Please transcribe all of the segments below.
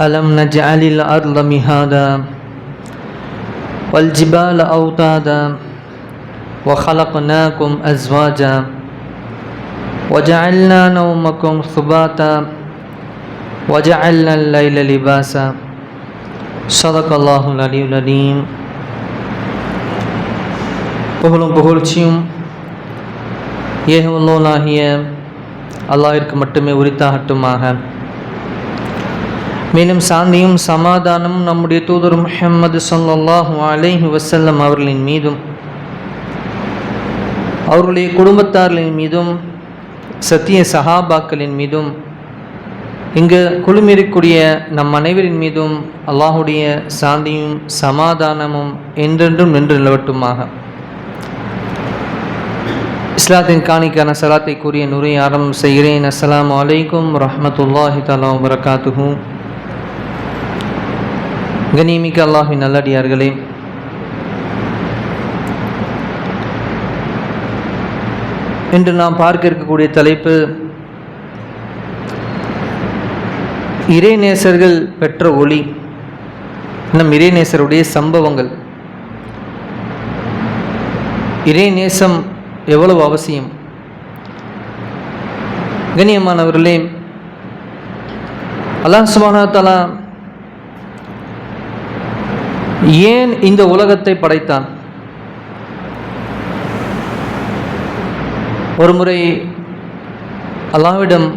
ألم نجعل الأرض مهادا والجبال أوتادا وخلقناكم أزواجا وجعلنا نومكم ثباتا وجعلنا الليل لباسا صدق الله العلي العليم புகழும் புகழ்ச்சியும் ஏகவல்லோனாகிய அல்லாஹிற்கு மட்டுமே உரித்தாகட்டுமாக மேலும் சாந்தியும் சமாதானமும் நம்முடைய தூதர் முஹம்மது சொல்லாஹு அலைஹி வசல்லம் அவர்களின் மீதும் அவர்களுடைய குடும்பத்தார்களின் மீதும் சத்திய சஹாபாக்களின் மீதும் இங்கு குழுமிருக்கூடிய நம் அனைவரின் மீதும் அல்லாஹுடைய சாந்தியும் சமாதானமும் என்றென்றும் நின்று நிலவட்டுமாக. இஸ்லாத்தின் காணிக்கான சலாத்தை கூறிய நுரை ஆரம்பம் செய்கிறேன். அஸ்லாம் அலைக்கும் ரஹமத்துல்லாஹி தலா வரகாத்துஹூ கனிமிக்க அல்லாஹின் நல்லடியார்களே. இன்று நாம் பார்க்க இருக்கக்கூடிய தலைப்பு இறைநேசர்கள் பெற்ற ஒளி நம் இறைநேசருடைய சம்பவங்கள். இறைநேசம் எவ்வளவு அவசியம்? கண்ணியமானவர்களே அல்லாஹ் சுபானா தலா ஏன் இந்த உலகத்தை படைத்தான்? ஒரு முறை அல்லாவிடம்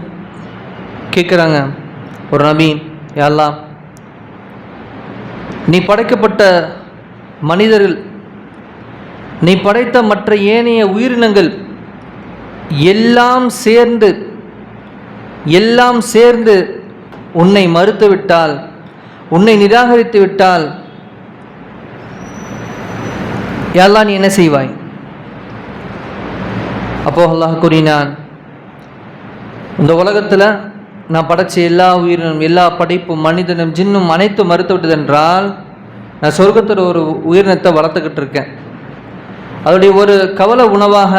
கேட்குறாங்க ஒரு நபி யாழ்லா நீ படைக்கப்பட்ட மனிதர்கள் நீ படைத்த மற்ற ஏனைய உயிரினங்கள் எல்லாம் சேர்ந்து எல்லாம் சேர்ந்து உன்னை மறுத்துவிட்டால் உன்னை நிராகரித்து விட்டால் யாரெல்லாம் நீ என்ன செய்வாய் அப்போ அல்லாஹ் கூறினான் இந்த உலகத்தில் நான் படைச்ச எல்லா உயிரினும் எல்லா படைப்பும் மனிதனும் ஜின்னும் அனைத்து மறுத்து விட்டதென்றால் நான் சொர்க்கத்தில் ஒரு உயிரினத்தை வளர்த்துக்கிட்டு இருக்கேன் அதோடைய ஒரு கவலை உணவாக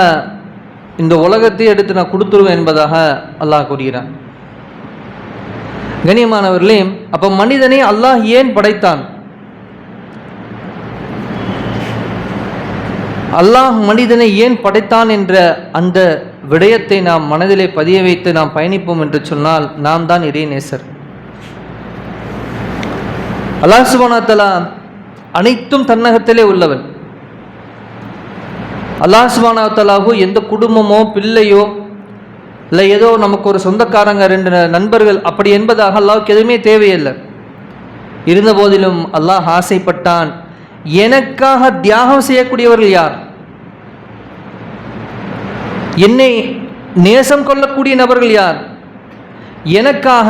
இந்த உலகத்தை எடுத்து நான் கொடுத்துருவேன் என்பதாக அல்லாஹ் கூறுகிறான் கணியமானவர்களையும் அப்போ மனிதனை அல்லாஹ் ஏன் படைத்தான் அல்லாஹ் மனிதனை ஏன் படைத்தான் என்ற அந்த விடயத்தை நாம் மனதிலே பதிய வைத்து நாம் பயணிப்போம் என்று சொன்னால் நாம் தான் இறைநேசர். அல்லாஹ் சுபானாத்தலா அனைத்தும் தன்னகத்திலே உள்ளவன். அல்லாஹ் சுபானத்தலாகோ எந்த குடும்பமோ பிள்ளையோ இல்லை ஏதோ நமக்கு ஒரு சொந்தக்காரங்க ரெண்டு நண்பர்கள் அப்படி என்பதாக அல்லாவுக்கு எதுவுமே தேவையில்லை. இருந்த போதிலும் அல்லாஹ் ஆசைப்பட்டான். எனக்காக தியாகம் செய்யக்கூடியவர்கள் யார்? என்னை நேசம் கொள்ளக்கூடிய நபர்கள் யார்? எனக்காக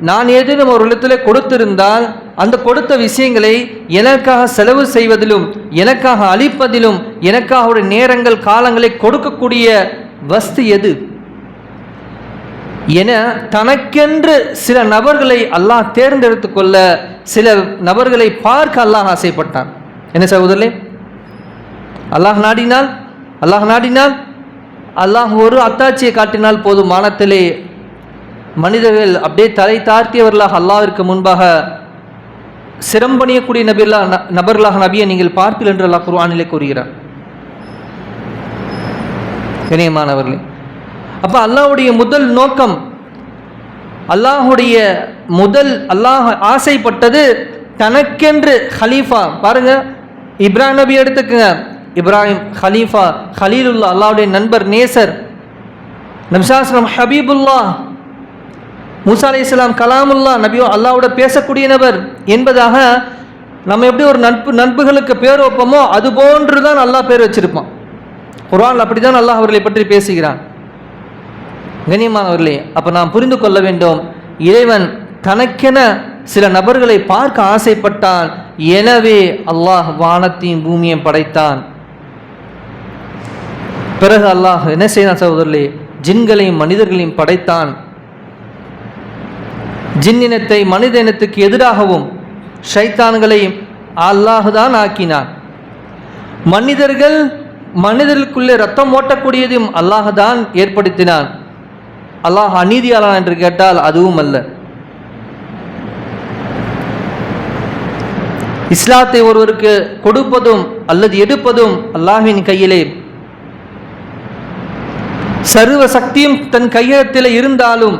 நான் ஏதேனும் ஒரு இடத்துல கொடுத்திருந்தால் அந்த கொடுத்த விஷயங்களை எனக்காக செலவு செய்வதிலும் எனக்காக அளிப்பதிலும் எனக்காக ஒரு நேரங்கள் காலங்களை கொடுக்கக்கூடிய வஸ்து எது? என தனக்கென்று சில நபர்களை அல்லாஹ் தேர்ந்தெடுத்து கொள்ள சில நபர்களை பார்க்க அல்லாஹ் ஆசைப்பட்டான். என்ன சகோதரே அல்லாஹ் நாடினால் அல்லாஹ் நாடினால் அல்லாஹ் ஒரு அத்தாட்சியை காட்டினால் போதும் மானத்திலே மனிதர்கள் அப்படியே தலை தாழ்த்தியவர்களாக அல்லாவிற்கு முன்பாக சிரம்பணியக்கூடிய நபிலா நபர்களாக நபியை நீங்கள் பார்ப்பீர்கள் என்று அல்லாஹ் குர்ஆனிலே கூறுகிறார். இணையமானவர்களே அப்போ அல்லாஹுடைய முதல் நோக்கம் அல்லாஹுடைய முதல் அல்லாஹ் ஆசைப்பட்டது தனக்கென்று ஹலீஃபா பாருங்கள் இப்ராஹிம் நபி எடுத்துக்கங்க. இப்ராஹிம் ஹலீஃபா ஹலீலுல்லா அல்லாவுடைய நண்பர் நேசர். நம்சாஸ்லம் ஹபீபுல்லா மூசா அலி இஸ்லாம் கலாமுல்லா நபியோ அல்லாவோட பேசக்கூடிய நபர் என்பதாக நம்ம எப்படி ஒரு நட்பு நண்புகளுக்கு பேர் வைப்போமோ அது போன்று தான் அல்லாஹ் பேர் வச்சிருப்பான். குரான் அப்படி தான் அல்லாஹ் அவர்களை பற்றி பேசுகிறான். கண்ணியமானவர்களே அப்போ நாம் புரிந்து கொள்ள வேண்டும் இறைவன் தனக்கென சில நபர்களை பார்க்க ஆசைப்பட்டான். எனவே அல்லாஹ் வானத்தையும் பூமியையும் படைத்தான். பிறகு அல்லாஹ் என்ன செய்தான் சகோதரர்களே? ஜின்களையும் மனிதர்களையும் படைத்தான். ஜின்னினத்தை மனித இனத்துக்கு எதிராகவும் ஷைத்தான்களையும் அல்லாஹ் தான் ஆக்கினான். மனிதர்கள் மனிதர்களுக்குள்ளே ரத்தம் ஓட்டக்கூடியதையும் அல்லாஹ் தான் ஏற்படுத்தினான். அல்லாஹ் அநீதியாளன் என்று கேட்டால் அதுவும் அல்ல. இஸ்லாத்தை ஒருவருக்கு கொடுப்பதும் அல்லது எடுப்பதும் அல்லாஹின் கையிலே. சர்வ சக்தியும் தன் கையகத்தில் இருந்தாலும்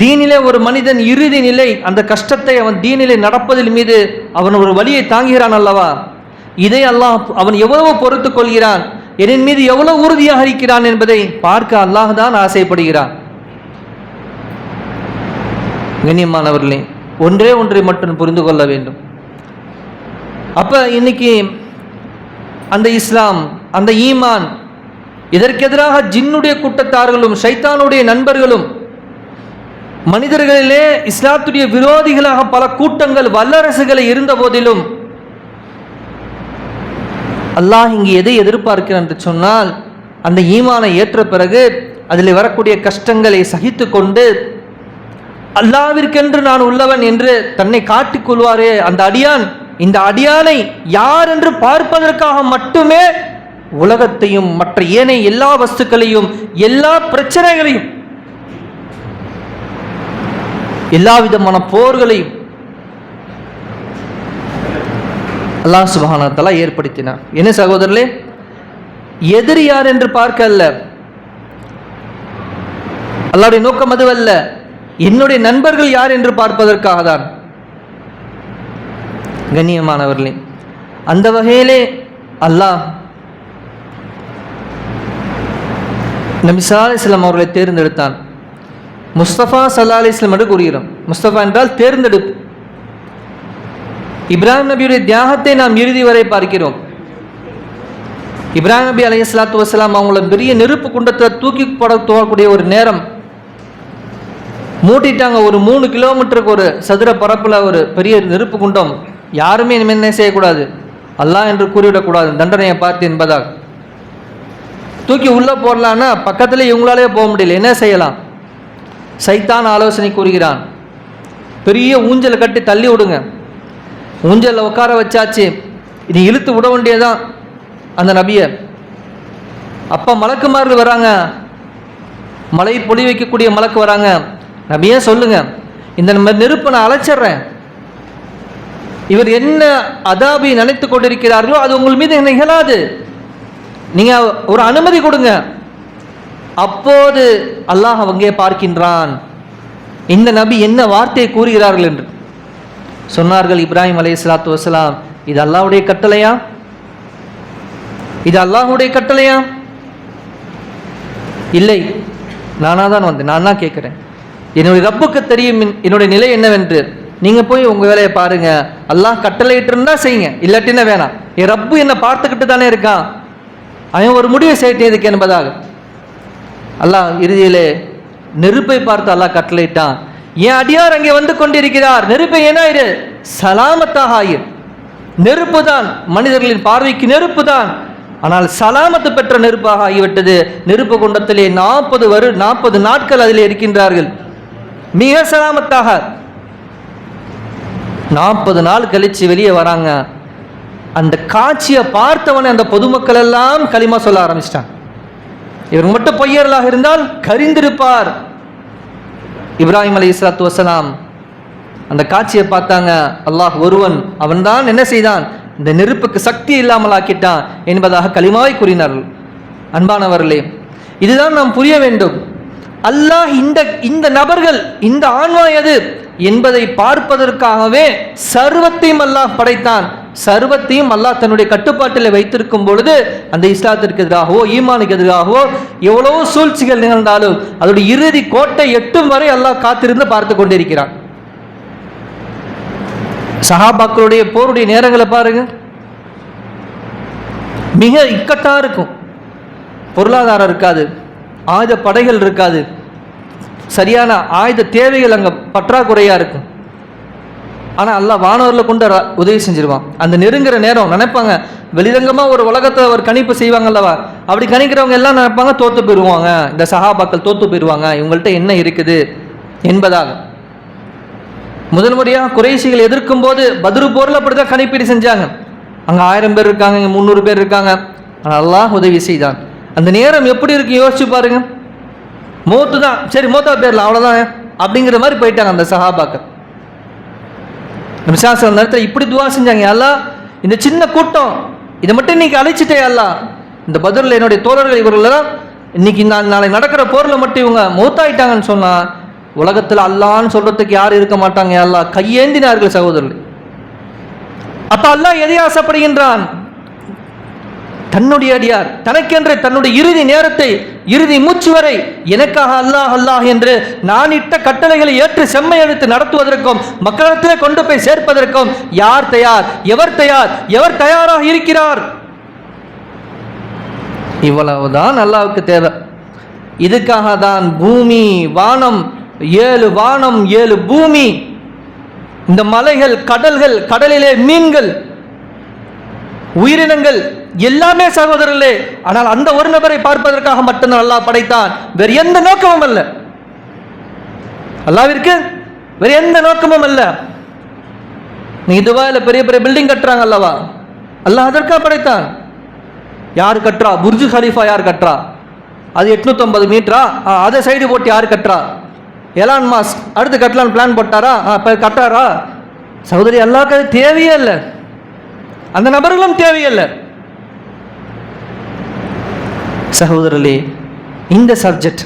தீனிலே ஒரு மனிதன் இறுதி நிலை அந்த கஷ்டத்தை அவன் தீனிலே நடப்பதில் மீது அவன் ஒரு வழியை தாங்குகிறான் அல்லவா? இதை அல்லாஹ் அவன் எவ்வளவு பொறுத்து கொள்கிறான். என் மீது எவ்வளவு உறுதியாக இருக்கிறான் என்பதை பார்க்க அல்லாஹ் தான் ஆசைப்படுகிறான். கண்ணியமானவர்களே ஒன்றே ஒன்றை மட்டும் புரிந்து கொள்ள வேண்டும். அப்ப இன்னைக்கு அந்த இஸ்லாம் அந்த ஈமான் இதற்கெதிராக ஜின்னுடைய கூட்டத்தார்களும் ஷைத்தானுடைய நண்பர்களும் மனிதர்களிலே இஸ்லாத்துடைய விரோதிகளாக பல கூட்டங்கள் வல்லரசுகளை இருந்த போதிலும் அல்லாஹ் இங்கு எதை எதிர்பார்க்கிறான் என்று சொன்னால் அந்த ஈமானை ஏற்ற பிறகு அதில் வரக்கூடிய கஷ்டங்களை சகித்து கொண்டு அல்லாவிற்கென்று நான் உள்ளவன் என்று தன்னை காட்டிக் கொள்வாரே அந்த அடியான் இந்த அடியானை யார் என்று பார்ப்பதற்காக மட்டுமே உலகத்தையும் மற்ற ஏனைய எல்லா வஸ்துக்களையும் எல்லா பிரச்சனைகளையும் எல்லா விதமான போர்களையும் அல்லாஹ் சுபஹானத்தலா ஏற்படுத்தினார் என்ன சகோதரர்களே? எதிரி யார் என்று பார்க்க அல்ல. அல்லாவுடைய நோக்கம் அதுவல்ல. என்னுடைய நண்பர்கள் யார் என்று பார்ப்பதற்காக தான் கண்ணியமானவர்களே அந்த வகையிலே அல்லாஹ் நபிசா ஸல்லல்லாஹு அவர்களை தேர்ந்தெடுத்தான். முஸ்தபா சல்லா அலிஸ்லம் என்று கூறுகிறோம். முஸ்தபா என்றால் தேர்ந்தெடுப்பு. இப்ராஹிம் நபியுடைய தியாகத்தை நாம் இறுதி வரை பார்க்கிறோம். இப்ராஹிம் நபி அலைஹி ஸலாத்து வசலாம் அவங்கள பெரிய நெருப்பு குண்டத்தில் தூக்கி போட போகக்கூடிய ஒரு நேரம். மூட்டிட்டாங்க ஒரு மூணு கிலோமீட்டருக்கு ஒரு சதுர பரப்பில் ஒரு பெரிய நெருப்பு குண்டம். யாருமே இனிமேல் என்ன செய்யக்கூடாது? அல்லாஹ் என்று கூறிவிடக்கூடாது. தண்டனையை பார்த்து என்பதாக. தூக்கி உள்ளே போடலான்னா பக்கத்தில் இவங்களாலே போக முடியல. என்ன செய்யலாம்? சைத்தான் ஆலோசனை கூறுகிறான். பெரிய ஊஞ்சலை கட்டி தள்ளி விடுங்க. ஊஞ்சலில் உட்கார வச்சாச்சு. இனி இழுத்து விட வேண்டியதான் அந்த நபியை. அப்போ மலக்குமார்கள் வராங்க. மலை பொழி வைக்கக்கூடிய மலக்கு வராங்க. நபியே சொல்லுங்க. இந்த நம்ம நெருப்பை நான் அழைச்சிட்றேன் இவர் என்ன அதாபி நினைத்து கொண்டிருக்கிறார்களோ அது உங்கள் மீது நிகழாது நீங்க ஒரு அனுமதி கொடுங்க. அப்போது அல்லாஹ் அங்கே பார்க்கின்றான். இந்த நபி என்ன வார்த்தையை கூறுகிறார்கள் என்று. சொன்னார்கள் இப்ராஹிம் அலை சலாத்து வசலாம் இது அல்லாஹ்வுடைய கட்டளையா? இது அல்லாஹுடைய கட்டளையா? இல்லை. நானாக தான் வந்தேன். நான் தான் கேட்குறேன். என்னுடைய ரப்புக்கு தெரியும் என்னுடைய நிலை என்னவென்று. நீங்கள் போய் உங்கள் வேலையை பாருங்க. எல்லாம் கட்டளையிட்டு இருந்தா செய்யுங்க. இல்லாட்டினா வேணாம். என் ரப்பு என்னை பார்த்துக்கிட்டு தானே இருக்கான். அவன் ஒரு முடிவை செய்யட்டேன் இதுக்கு என்பதாக. அல்லாஹ் இறுதியிலே நெருப்பை பார்த்து அல்லாஹ் கட்டளையிட்டான். என் அடியார் அங்கே வந்து கொண்டிருக்கிறார். நெருப்பை என்ன ஆயிரு சலாமத்தாக ஆயிரு. நெருப்பு தான். மனிதர்களின் பார்வைக்கு நெருப்பு தான். ஆனால் சலாமத்து பெற்ற நெருப்பாக ஆகிவிட்டது. நெருப்பு குண்டத்திலே நாற்பது வரு நாற்பது நாட்கள் அதில் இருக்கின்றார்கள். மிக சலாமத்தாக. நாற்பது நாள் கழிச்சு வெளியே வராங்க. அந்த காட்சியை பார்த்தவனே அந்த பொதுமக்கள் எல்லாம் களிமா சொல்ல ஆரம்பிச்சிட்டான் இவர் மட்டும் பொய்யர்களாக இருந்தால் கரிந்திருப்பார். இப்ராஹிம் அலி இஸ்லாத்து வசலாம் அந்த காட்சியை பார்த்தாங்க. அல்லாஹ் ஒருவன் அவன்தான் என்ன செய்தான்? இந்த நெருப்புக்கு சக்தி இல்லாமல் ஆக்கிட்டான் என்பதாக களிமாவை கூறினார்கள். அன்பானவர்களே இதுதான் நாம் புரிய வேண்டும். அல்லாஹ் இந்த இந்த நபர்கள் இந்த ஆன்மா எது? என்பதை பார்ப்பதற்காகவே சர்வத்தையும் அல்லாஹ் படைத்தான். சர்வத்தையும் அல்லாஹ் தன்னுடைய கட்டுப்பாட்டில் வைத்திருக்கும் பொழுது அந்த இஸ்லாத்திற்கு எதிராகவோ ஈமானுக்கு எதிராகவோ எவ்வளவோ சூழ்ச்சிகள் நிகழ்ந்தாலும் அதோட இறுதி கோட்டை எட்டும் வரை அல்லாஹ் காத்திருந்து பார்த்து கொண்டிருக்கிறான். சஹாபாக்களுடைய போருடைய நேரங்களை பாருங்க. மிக இக்கட்டா இருக்கும். பொருளாதாரம் இருக்காது. ஆயுத படைகள் இருக்காது. சரியான ஆயுத தேவைகள் அங்கே பற்றாக்குறையாக இருக்கும் ஆனால் எல்லாம் வானவரில் கொண்டு உதவி செஞ்சிருவான். அந்த நெருங்குற நேரம் நினைப்பாங்க வெளிரங்கமாக ஒரு உலகத்தை ஒரு கணிப்பு செய்வாங்கல்லவா அப்படி கணிக்கிறவங்க எல்லாம் நினைப்பாங்க தோற்று போயிடுவாங்க இந்த சகாபாக்கள் தோற்று போயிடுவாங்க இவங்கள்ட்ட என்ன இருக்குது என்பதாக. முதல் முறையாக குறைசிகள் எதிர்க்கும் போது பதிரு போரில் அப்படி தான் கணிப்பீடு செஞ்சாங்க. அங்கே ஆயிரம் பேர் இருக்காங்க இங்கே முந்நூறு பேர் இருக்காங்க. ஆனால் அல்லாஹ் உதவி செய்தான். அந்த நேரம் எப்படி இருக்கு? யோசிச்சு பாருங்கள் மூத்து தான் சரி மூத்தா பேரில் அவ்வளோதான் அப்படிங்கிற மாதிரி போயிட்டாங்க அந்த சஹாபாக்கள். விசாசம் நேரத்தில் இப்படி துவா செஞ்சாங்க அல்லாஹ் இந்த சின்ன கூட்டம் இதை மட்டும் இன்னைக்கு அழைச்சிட்டே அல்லா இந்த பதிலில் என்னுடைய தோழர்கள் இவர்களெல்லாம் இன்னைக்கு நான் நாளை நடக்கிற போரில் மட்டும் இவங்க மூத்தாயிட்டாங்கன்னு சொன்னால் உலகத்தில் அல்லான்னு சொல்கிறதுக்கு யாரும் இருக்க மாட்டாங்க எல்லாம் கையேந்தினார்கள் சகோதரர்கள். அப்போ அல்லாஹ் எதை ஆசைப்படுகின்றான்? தன்னுடைய அடியார் தனக்கென்று தன்னுடைய இறுதி நேரத்தை இறுதி மூச்சு வரை எனக்காக அல்லாஹ் அல்லாஹ் என்று நான் இட்ட கட்டளைகளை ஏற்று செம்மை எடுத்து நடத்துவதற்கும் மக்களிடத்திலே கொண்டு போய் சேர்ப்பதற்கும் யார் தயார் எவர் தயார் எவர் தயாராக இருக்கிறார்? இவ்வளவுதான் அல்லாவுக்கு தேவை. இதுக்காக தான் பூமி வானம் ஏழு வானம் ஏழு பூமி இந்த மலைகள் கடல்கள் கடலிலே மீன்கள் உயிரினங்கள் எல்லாமே சகோதரர்களே ஆனால் அந்த ஒரு நபரை பார்ப்பதற்காக மட்டும்தான் அல்லாஹ் படைத்தான். வேறு எந்த நோக்கமும் அல்ல. அல்லாவிற்கு வேறு எந்த நோக்கமும் அல்ல. நீ துபாயில் பெரிய பெரிய பில்டிங் கட்டுறாங்க அல்லவா? அல்லாஹ் அதற்காக படைத்தான். யார் கட்டுறா? புர்ஜு ஹலீஃபா யார் கட்டுறா? அது எட்நூத்தொம்பது மீட்டரா? ஆ, அதை சைடு போட்டு யார் கட்டுறா? எலான் மாஸ் அடுத்து கட்டலான்னு பிளான் போட்டாரா? இப்போ கட்டாரா? சகோதரி அல்லாவுக்கு அது தேவையே இல்லை. அந்த நபர்களும் தேவையில்லை சகோதரர்களே இந்த சப்ஜெக்ட்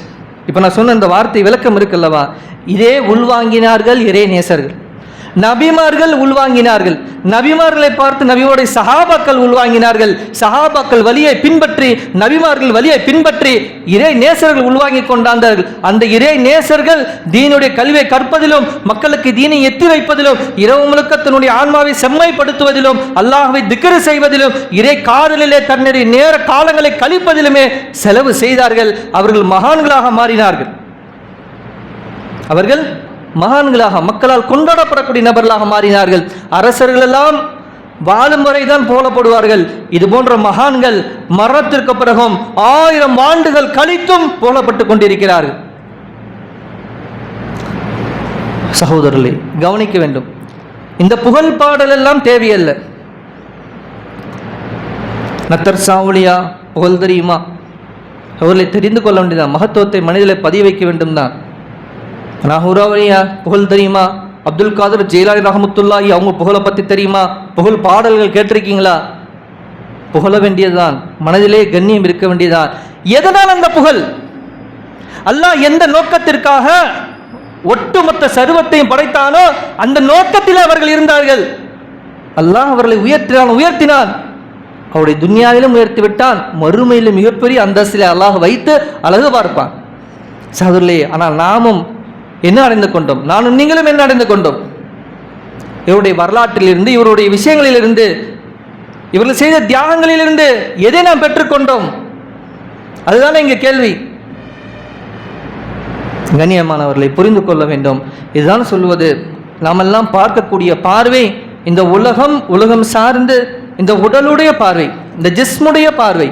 இப்போ நான் சொன்ன இந்த வார்த்தை விளக்கம் இருக்குல்லவா? இதே உள்வாங்கினார்கள் இறை நேசர்கள் நபிமார்கள் உள்வாங்கினார்கள். நபிமார்களை பார்த்து நபியோடைய சஹாபாக்கள் உள்வாங்கினார்கள். சஹாபாக்கள் வழியை பின்பற்றி நபிமார்கள் வழியை பின்பற்றி இறை நேசர்கள் உள்வாங்கி கொண்டாந்தார்கள். அந்த இறை நேசர்கள் தீனுடைய கல்வியை கற்பதிலும் மக்களுக்கு தீனை எத்தி வைப்பதிலும் இரவு முழுக்க தன்னுடைய ஆன்மாவை செம்மைப்படுத்துவதிலும் அல்லாஹ்வை திக்கரு செய்வதிலும் இறை காதலிலே தன்னுடைய நேர காலங்களை கழிப்பதிலுமே செலவு செய்தார்கள். அவர்கள் மகான்களாக மாறினார்கள். அவர்கள் மகான்களாக மக்களால் கொண்டாடப்படக்கூடிய நபர்களாக மாறினார்கள். அரசர்கள் எல்லாம் வாழும் வரைதான் போலப்படுவார்கள் இது போன்ற மகான்கள் மரணத்திற்கு பிறகும் ஆயிரம் ஆண்டுகள் கழித்தும் போலப்பட்டு கொண்டிருக்கிறார்கள். சகோதரர்களே கவனிக்க வேண்டும். இந்த புகழ் பாடல் எல்லாம் தேவையல்ல. நத்தர் சாவுலியா புகழ் தெரியுமா? அவர்களை தெரிந்து கொள்ள வேண்டியதான் மகத்துவத்தை மனிதர்களை பதிய வைக்க வேண்டும் தான் நாகூராவலியா புகழ் தெரியுமா? அப்துல் காதர் ஜெயலாலி ரஹமத்துல்லாஹி அவங்க புகழை பற்றி தெரியுமா? புகழ் பாடல்கள் கேட்டிருக்கீங்களா? புகழ வேண்டியதுதான். மனதிலே கண்ணியம் இருக்க வேண்டியதுதான். எதனால் அந்த புகழ்? அல்லாஹ் எந்த நோக்கத்திற்காக ஒட்டுமொத்த சர்வத்தையும் படைத்தானோ அந்த நோக்கத்தில் அவர்கள் இருந்தார்கள். அல்லாஹ் அவர்களை உயர்த்தினான் உயர்த்தினான். அவருடைய துன்யாவிலும் உயர்த்தி விட்டான். மறுமையிலும் மிகப்பெரிய அந்தஸ்திலே அல்லாஹ் வைத்து அழகு பார்ப்பான். சதுர்லே ஆனால் நாமும் என்ன அடைந்து கொண்டோம்? நானும் நீங்களும் என்ன அடைந்து கொண்டோம்? இவருடைய வரலாற்றிலிருந்து இவருடைய விஷயங்களிலிருந்து இவர்கள் செய்த தியாகங்களிலிருந்து எதை நாம் பெற்றுக்கொண்டோம்? அதுதானே இங்கே கேள்வி. கண்ணியமானவர்களை புரிந்து கொள்ள வேண்டும். இதுதான் சொல்வது. நாமெல்லாம் பார்க்கக்கூடிய பார்வை இந்த உலகம் உலகம் சார்ந்து இந்த உடலுடைய பார்வை இந்த ஜிஸ்முடைய பார்வை.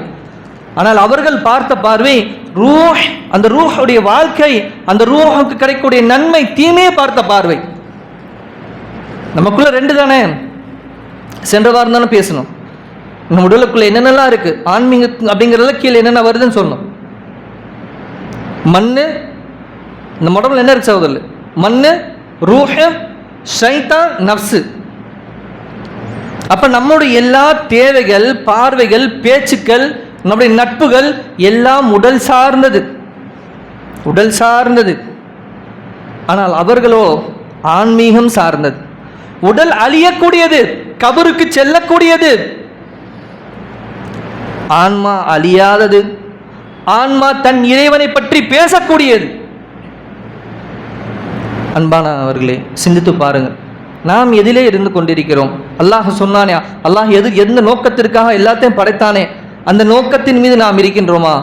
ஆனால் அவர்கள் பார்த்த பார்வை ரூஹ் அந்த ரூஹுடைய வாழ்க்கை அந்த ரூஹுக்கு கிடைக்கக்கூடிய நன்மை தீமையை பார்த்த பார்வை. நமக்குள்ள ரெண்டு தானே? சென்ற வாரம் தானே பேசணும். நம்ம உடலுக்குள்ள என்னென்னலாம் இருக்கு? ஆன்மீக அப்படிங்கிறதுல கீழே என்னென்ன வருதுன்னு சொன்னோம் மண்ணு இந்த உடம்புல என்ன இருக்கு சகோதரில் மண்ணு ரூஹ ஷைத்தான் நப்சு அப்ப நம்முடைய எல்லா தேவைகள் பார்வைகள் பேச்சுக்கள் நம்முடைய நட்புகள் எல்லாம் உடல் சார்ந்தது. உடல் சார்ந்தது. ஆனால் அவர்களோ ஆன்மீகம் சார்ந்தது. உடல் அழியக்கூடியது கபருக்கு செல்லக்கூடியது. ஆன்மா அழியாதது. ஆன்மா தன் இறைவனை பற்றி பேசக்கூடியது. அன்பான அவர்களே சிந்தித்து பாருங்கள். நாம் எதிலே இருந்து கொண்டிருக்கிறோம். அல்லாஹ் சொன்னானே அல்லாஹ் எது எந்த நோக்கத்திற்காக எல்லாத்தையும் படைத்தானே? அந்த நோக்கத்தின் மீது நாம் இருக்கின்றோமா?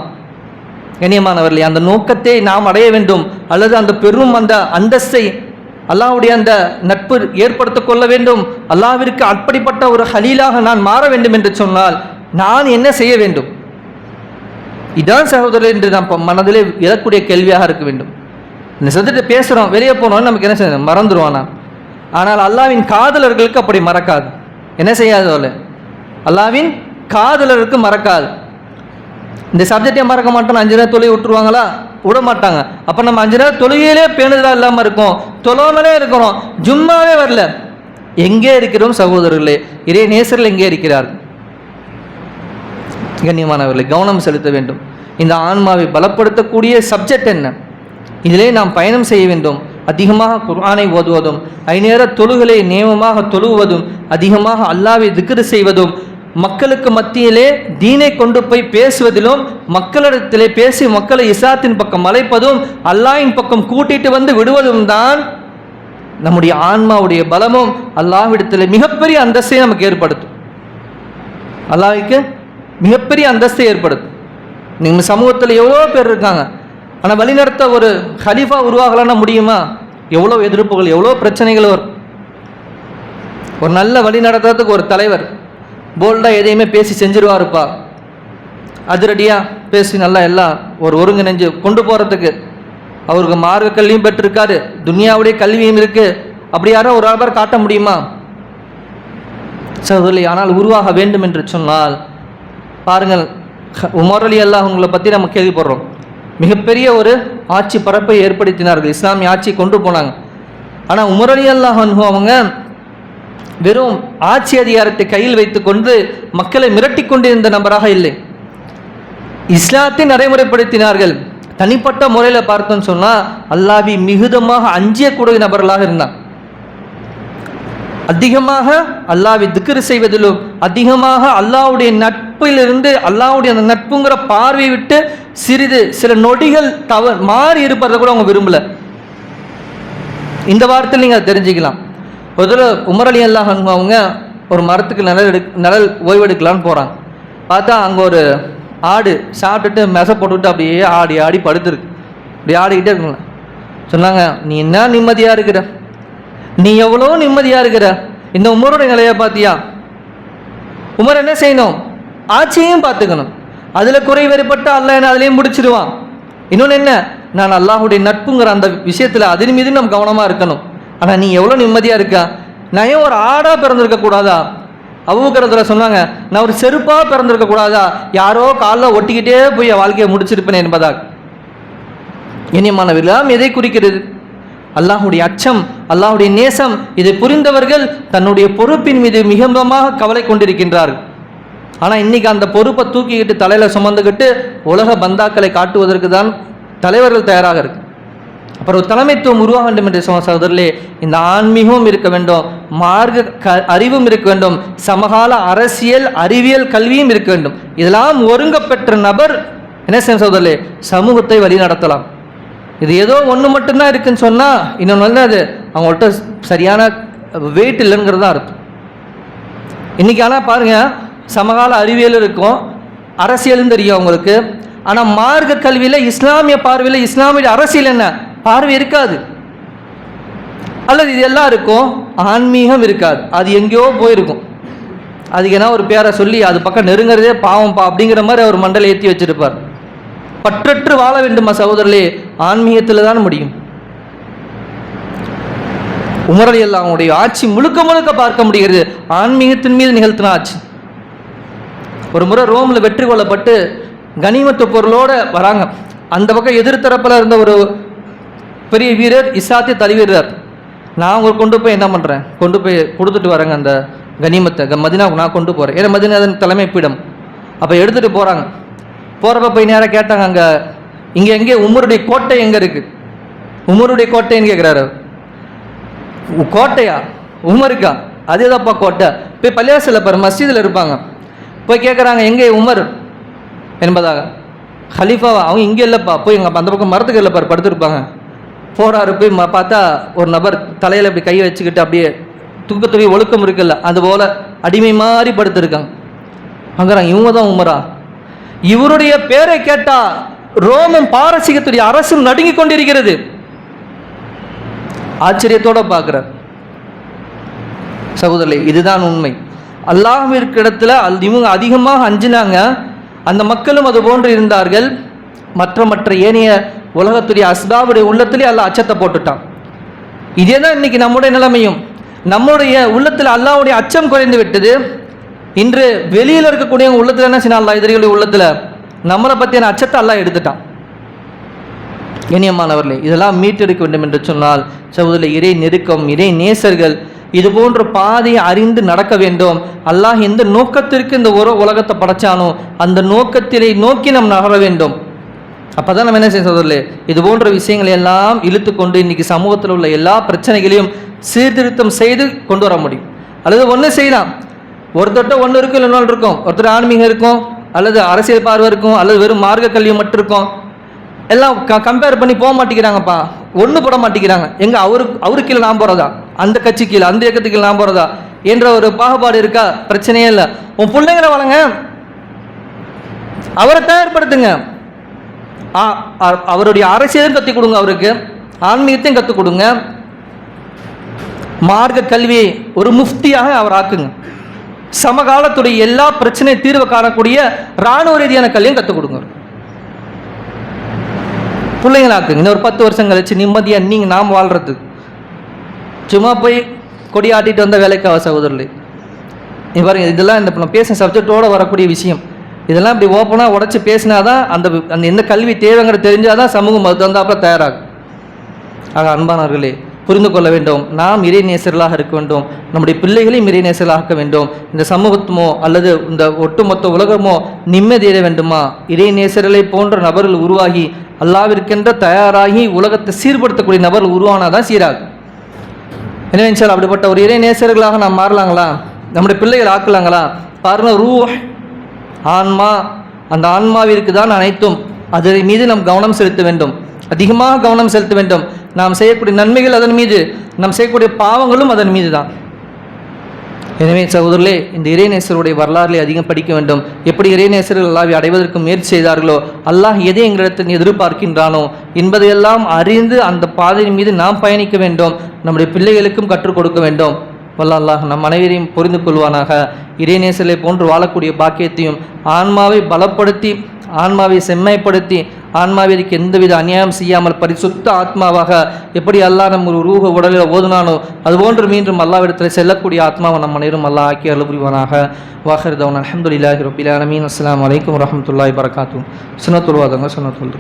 கண்ணியமானவர்களே அந்த நோக்கத்தை நாம் அடைய வேண்டும். அல்லது அந்த பெரும் அந்த அந்தஸ்தை அல்லாவுடைய அந்த நட்பு ஏற்படுத்த கொள்ள வேண்டும். அல்லாவிற்கு அப்படிப்பட்ட ஒரு ஹலீலாக நான் மாற வேண்டும் என்று சொன்னால் நான் என்ன செய்ய வேண்டும்? இதான் சகோதரர் என்று நாம் மனதிலே எழக்கூடிய கேள்வியாக இருக்க வேண்டும். இந்த சந்திட்டு பேசுகிறோம் வெளியே போனோம்னு நமக்கு என்ன செய்யணும்? நான் ஆனால் அல்லாவின் காதலர்களுக்கு அப்படி மறக்காது. என்ன செய்யாது அவளை அல்லாவின் காதலருக்கு மறக்காது. இந்த சப்ஜெக்டே மறக்க மாட்டோம் அஞ்சு நேரம் தொழில் விட்டுருவாங்களா? விட மாட்டாங்க. அப்போ நம்ம அஞ்சு நேரம் தொழுகையிலே பேணுதலாக இல்லாமல் இருக்கோம். தொழாமலே இருக்கிறோம். ஜும்மாவே வரல. எங்கே இருக்கிறோம் சகோதரர்களே? இறை நேசரில் எங்கே இருக்கிறார்கள்? கண்ணியமானவர்களை கவனம் செலுத்த வேண்டும். இந்த ஆன்மாவை பலப்படுத்தக்கூடிய சப்ஜெக்ட் என்ன? இதிலே நாம் பயணம் செய்ய வேண்டும். அதிகமாக குர்ஆனை ஓதுவதும் ஐநேர தொழுகளை நியமமாக தொழுவதும் அதிகமாக அல்லாவை திக்ரு செய்வதும் மக்களுக்கு மத்தியிலே தீனை கொண்டு போய் பேசுவதிலும் மக்களிடத்திலே பேசி மக்களை இசாத்தின் பக்கம் அழைப்பதும் அல்லாஹின் பக்கம் கூட்டிட்டு வந்து விடுவதும் தான் நம்முடைய ஆன்மாவுடைய பலமும் அல்லாஹ்விடத்தில் மிகப்பெரிய அந்தஸ்தை நமக்கு ஏற்படுத்தும். அல்லாஹிக்கு மிகப்பெரிய அந்தஸ்தை ஏற்படுத்தும். நீங்கள் சமூகத்தில் எவ்வளோ பேர் இருக்காங்க. ஆனால் வழிநடத்த ஒரு ஹலீஃபா உருவாகலாம்னா முடியுமா? எவ்வளோ எதிர்ப்புகள் எவ்வளோ பிரச்சனைகள் வரும். ஒரு நல்ல வழி நடத்துறதுக்கு ஒரு தலைவர் போல்டாக எதையுமே பேசி செஞ்சிருவாருப்பா. அதிரடியாக பேசி நல்லா எல்லாம் ஒரு ஒருங்கிணைஞ்சு கொண்டு போகிறதுக்கு அவருக்கு மார்க்க கல்வியும் பெற்றிருக்காரு. துனியாவுடைய கல்வியும் இருக்குது அப்படி யாரோ ஒரு நபர் காட்ட முடியுமா? சகோதரி ஆனால் உருவாக வேண்டும் என்று சொன்னால் பாருங்கள் ஹ- உமர் அலி அல்லாஹ் உங்களை பற்றி நம்ம கேள்விப்படுறோம். மிகப்பெரிய ஒரு ஆட்சி பரப்பை ஏற்படுத்தினார்கள். இஸ்லாமிய ஆட்சி கொண்டு போனாங்க. ஆனால் உமர் அலி அல்லாஹ் அவங்க வெறும் ஆட்சி அதிகாரத்தை கையில் வைத்துக்கொண்டு மக்களை மிரட்டி கொண்டிருந்த நபராக இல்லை. இஸ்லாத்தை நடைமுறைப்படுத்தினார்கள். தனிப்பட்ட முறையில் பார்த்தோன்னு சொன்னால் அல்லாவி மிகுதமாக அஞ்சியக்கூடிய நபர்களாக இருந்தான். அதிகமாக அல்லாவை திக்ரு செய்வதிலும் அதிகமாக அல்லாவுடைய நட்பிலிருந்து அல்லாவுடைய அந்த நட்புங்கிற பார்வை விட்டு சிறிது சில நொடிகள் தவ மாறி இருப்பதை கூட அவங்க விரும்பல. இந்த வாரத்தில் நீங்கள் அதை தெரிஞ்சுக்கலாம். ஒரு தடவை உமர் அல்லாஹ் அவங்க ஒரு மரத்துக்கு நிழல் எடு நிழல் ஓய்வெடுக்கலான்னு போகிறாங்க பார்த்தா அங்கே ஒரு ஆடு சாப்பிட்டுட்டு மெச போட்டுவிட்டு அப்படியே ஆடி ஆடி படுத்துருக்கு. இப்படி ஆடிக்கிட்டே இருக்குங்களா சொன்னாங்க நீ என்ன நிம்மதியாக இருக்கிற? நீ எவ்வளோ நிம்மதியாக இருக்கிற? இந்த உமருடைய நிலையை பார்த்தியா? உமர் என்ன செய்யணும்? ஆட்சியையும் பார்த்துக்கணும். அதில் குறை வேறுபட்டு அல்ல என்ன அதுலேயும் முடிச்சிடுவான். இன்னொன்று என்ன? நான் அல்லாஹுடைய நட்புங்கிற அந்த விஷயத்தில் அதன் மீது நம்ம கவனமாக இருக்கணும். ஆனால் நீ எவ்வளோ நிம்மதியாக இருக்கா நான் ஏன் ஒரு ஆடாக பிறந்திருக்க கூடாதா? அவ்வூக்கிறதுல சொன்னாங்க நான் ஒரு செருப்பாக பிறந்திருக்க கூடாதா? யாரோ காலில் ஒட்டிக்கிட்டே போய் என் வாழ்க்கையை முடிச்சிருப்பேன் என்பதாக. இனியமானவர்களாம் எதை குறிக்கிறது? அல்லாஹுடைய அச்சம் அல்லாஹுடைய நேசம் இதை புரிந்தவர்கள் தன்னுடைய பொறுப்பின் மீது மிகுந்தமாக கவலை கொண்டிருக்கின்றார்கள். ஆனால் இன்னைக்கு அந்த பொறுப்பை தூக்கிக்கிட்டு தலையில் சுமந்துக்கிட்டு உலக பந்தாக்களை காட்டுவதற்கு தான் தலைவர்கள் தயாராக இருக்கு. அப்புறம் தலைமைத்துவம் உருவாக வேண்டும் என்று சொன்ன சகோதரர்களே இந்த ஆன்மீகமும் இருக்க வேண்டும் மார்க்க க அறிவும் இருக்க வேண்டும் சமகால அரசியல் அறிவியல் கல்வியும் இருக்க வேண்டும். இதெல்லாம் ஒருங்கப்பெற்ற நபர் என்ன செய்யும் சகோதரர்களே சமூகத்தை வழி நடத்தலாம். இது ஏதோ ஒன்று மட்டும்தான் இருக்குன்னு சொன்னால் இன்னொன்று வந்து அது அவங்கள்ட்ட சரியான வெயிட் இல்லைங்கிறது தான் அர்த்தம். இன்றைக்கி ஆனால் பாருங்கள் சமகால அறிவியல் இருக்கும் அரசியலும் தெரியும் அவங்களுக்கு. ஆனால் மார்க்க கல்வியில் இஸ்லாமிய பார்வையில் இஸ்லாமிய அரசியல் என்ன? பார்வை இருக்காது. அல்லது இது எல்லாம் இருக்கும் ஆன்மீகம் இருக்காது. அது எங்கேயோ போயிருக்கும். அதுக்கு என்ன ஒரு பேரை சொல்லி அது பக்கம் நெருங்குறதே பாவம்ப்பா அப்படிங்கிற மாதிரி அவர் மண்டலை ஏற்றி வச்சிருப்பார். பற்றற்று வாழ வேண்டுமா சகோதரர்களே? ஆன்மீகத்தில் தான் முடியும். உமரலி அல்லாஹ்வுடைய ஆட்சி முழுக்க முழுக்க பார்க்க முடிகிறது. ஆன்மீகத்தின் மீது நிகழ்த்தின ஆட்சி. ஒரு முறை ரோமில் வெற்றி கொள்ளப்பட்டு கனிமத்து பொருளோட வராங்க. அந்த பக்கம் எதிர்த்தரப்பில் இருந்த ஒரு பெரிய வீரர் இசாத்தை தலைவீரர் நான் உங்களுக்கு கொண்டு போய் என்ன பண்ணுறேன் கொண்டு போய் கொடுத்துட்டு வரேங்க அந்த கனிமத்தை. க- மதினாவுக்கு நான் கொண்டு போகிறேன் ஏன்னா மதினா அதன் பீடம் அப்போ எடுத்துகிட்டு போகிறாங்க போகிறப்ப போய் நேராக கேட்டாங்க அங்கே இங்கே எங்கே உமருடைய கோட்டை எங்கே இருக்குது உமருடைய கோட்டைன்னு கேட்குறாரு உ- கோட்டையா? உமருக்கா அதேதான்ப்பா கோட்டை? போய் பள்ளியாசில் பாரு மஸ்ஜிதில் இருப்பாங்க. போய் கேட்குறாங்க எங்கே உமர்? என்பதாக. ஹலீஃபாவா? அவங்க இங்கே இல்லைப்பா. போய் எங்கள் அந்த பக்கம் மரத்துக்கு இல்லைப்பார் படுத்துருப்பாங்க. போறாரு போய் பார்த்தா ஒரு நபர் தலையில் இப்படி கையை வச்சுக்கிட்டு அப்படியே தூக்கத்துடைய ஒழுக்கம் இருக்குல்ல அது போல அடிமை மாதிரி படுத்திருக்காங்க. அங்கிறாங்க இவங்க தான் உமரா? இவருடைய பேரை கேட்டா ரோமம் பாரசீகத்துடைய அரசு நடுங்கிக் கொண்டிருக்கிறது. ஆச்சரியத்தோட பார்க்குறார். சகோதரர்களே இதுதான் உண்மை. அல்லாஹிற்கு இடத்துல இவங்க அதிகமாக அஞ்சினாங்க. அந்த மக்களும் அது போன்று இருந்தார்கள். மற்ற மற்ற ஏனைய உலகத்துடைய அஸ்பாவுடைய உள்ளத்திலே அல்லாஹ் அச்சத்தை போட்டுட்டான். இதே தான் இன்னைக்கு நம்முடைய நிலைமையும். நம்முடைய உள்ளத்தில் அல்லாஹ்வுடைய அச்சம் குறைந்து விட்டது. இன்று வெளியில் இருக்கக்கூடியவங்க உள்ளத்தில் என்ன செய்யணும் அல்லாஹ்? எதிரிகளுடைய உள்ளத்தில் நம்மளை பற்றியான அச்சத்தை அல்லாஹ் எடுத்துட்டான். இனியமானவர்களே இதெல்லாம் மீட்டெடுக்க வேண்டும் என்று சொன்னால் சகோதரில் இறை நெருக்கம் இறை நேசர்கள் இது போன்ற பாதையை அறிந்து நடக்க வேண்டும். அல்லாஹ் எந்த நோக்கத்திற்கு இந்த ஒரு உலகத்தை படைச்சானோ அந்த நோக்கத்திலே நோக்கி நாம் நகர வேண்டும். அப்பதான் நம்ம என்ன செய்ய சகோதரர்களே இது போன்ற விஷயங்களை எல்லாம் இழுத்து கொண்டு இன்றைக்கி சமூகத்தில் உள்ள எல்லா பிரச்சனைகளையும் சீர்திருத்தம் செய்து கொண்டு வர முடியும். அல்லது ஒன்று செய்யலாம். ஒருத்தட்ட ஒன்று இருக்கும் இல்லை இன்னொன்று இருக்கும். ஒருத்தர் ஆன்மீகம் இருக்கும் அல்லது அரசியல் பார்வை இருக்கும் அல்லது வெறும் மார்க்க கல்வி மட்டும் இருக்கும். எல்லாம் க கம்பேர் பண்ணி போக மாட்டேங்கிறாங்கப்பா. ஒன்று போட மாட்டேங்கிறாங்க. எங்கே அவருக்கு அவரு கீழே நான் போகிறதா அந்த கட்சி கீழே அந்த இயக்கத்துக்கு கீழே நான் போகிறதா என்ற ஒரு பாகுபாடு இருக்கா? பிரச்சனையே இல்லை. உன் பிள்ளைங்களை வளங்க. அவரை தயார்படுத்துங்க. அவருடைய அரசியலும் கற்றுக் கொடுங்க அவருக்கு. ஆன்மீகத்தையும் கற்றுக் கொடுங்க. மார்க்க கல்வியை ஒரு முஃப்தியாக அவர் ஆக்குங்க. சமகாலத்துடைய எல்லா பிரச்சனையும் தீர்வு காணக்கூடிய இராணுவ ரீதியான கல்வியும் கற்றுக் கொடுங்க பிள்ளைங்களாக்குங்க இன்னொரு பத்து வருஷம் கழிச்சு நிம்மதியாக நீங்கள் நாம் வாழ்கிறதுக்கு சும்மா போய் கொடி ஆட்டிட்டு வந்த வேலைக்காக சகோதரர்களே. நீ பாருங்க இதெல்லாம் இந்த பேசுகிற சப்ஜெக்டோடு வரக்கூடிய விஷயம். இதெல்லாம் இப்படி ஓப்பனாக உடச்சி பேசினா தான் அந்த அந்த எந்த கல்வி தேவைங்கிற தெரிஞ்சால் தான் சமூகம் அது தந்தாப்புல தயாராகும். ஆக அன்பானவர்களே புரிந்து கொள்ள வேண்டும். நாம் இறைநேசர்களாக இருக்க வேண்டும். நம்முடைய பிள்ளைகளையும் இறைநேசர்களாக ஆக்க வேண்டும். இந்த சமூகத்துமோ அல்லது இந்த ஒட்டுமொத்த உலகமோ நிம்மதியிட வேண்டுமா? இறைநேசர்களை போன்ற நபர்கள் உருவாகி அல்லாவிற்கென்ற தயாராகி உலகத்தை சீர்படுத்தக்கூடிய நபர்கள் உருவானாதான் சீராகும். எனவே சார் அப்படிப்பட்ட ஒரு இறை நேசர்களாக நாம் மாறலாங்களா? நம்முடைய பிள்ளைகள் ஆக்கலாங்களா? பாருங்க ரூ ஆன்மா அந்த ஆன்மாவிற்கு தான் அனைத்தும். அதன் மீது நாம் கவனம் செலுத்த வேண்டும். அதிகமாக கவனம் செலுத்த வேண்டும். நாம் செய்யக்கூடிய நன்மைகள் அதன் மீது. நாம் செய்யக்கூடிய பாவங்களும் அதன் மீது தான் எனவே சகோதரர்களே இந்த இறைநேசருடைய வரலாறுகளை அதிகம் படிக்க வேண்டும். எப்படி இறைநேசர்கள் அல்லாவை அடைவதற்கு முயற்சி செய்தார்களோ அல்லாஹ் எதை எங்களிடத்தில் எதிர்பார்க்கின்றானோ என்பதையெல்லாம் அறிந்து அந்த பாதையின் மீது நாம் பயணிக்க வேண்டும். நம்முடைய பிள்ளைகளுக்கும் கற்றுக் கொடுக்க வேண்டும். வல்ல அல்லாஹ் நம் அனைவரையும் புரிந்து கொள்வானாக. இறைநேசலை போன்று வாழக்கூடிய பாக்கியத்தையும் ஆன்மாவை பலப்படுத்தி ஆன்மாவை செம்மைப்படுத்தி ஆன்மாவிற்கு எந்தவித அநியாயம் செய்யாமல் பரிசுத்த ஆத்மாவாக எப்படி அல்லாஹ் நம் ஒரு ரூக உடலில் ஓதுனானோ அதுபோன்று மீண்டும் அல்லாவிடத்தில் செல்லக்கூடிய ஆத்மாவை நம்ம நேரும் அல்லாஹ் ஆக்கி அலுபுரிவானாக வாஹர் தவன் அலமதுல்லாஹி ரபில் அலமீன் அஸ்லாம் வலைக்கம் வரமத்துல்லாய் வரகாத்தும் சுனத்துல்வாதங்க சுனத்துல்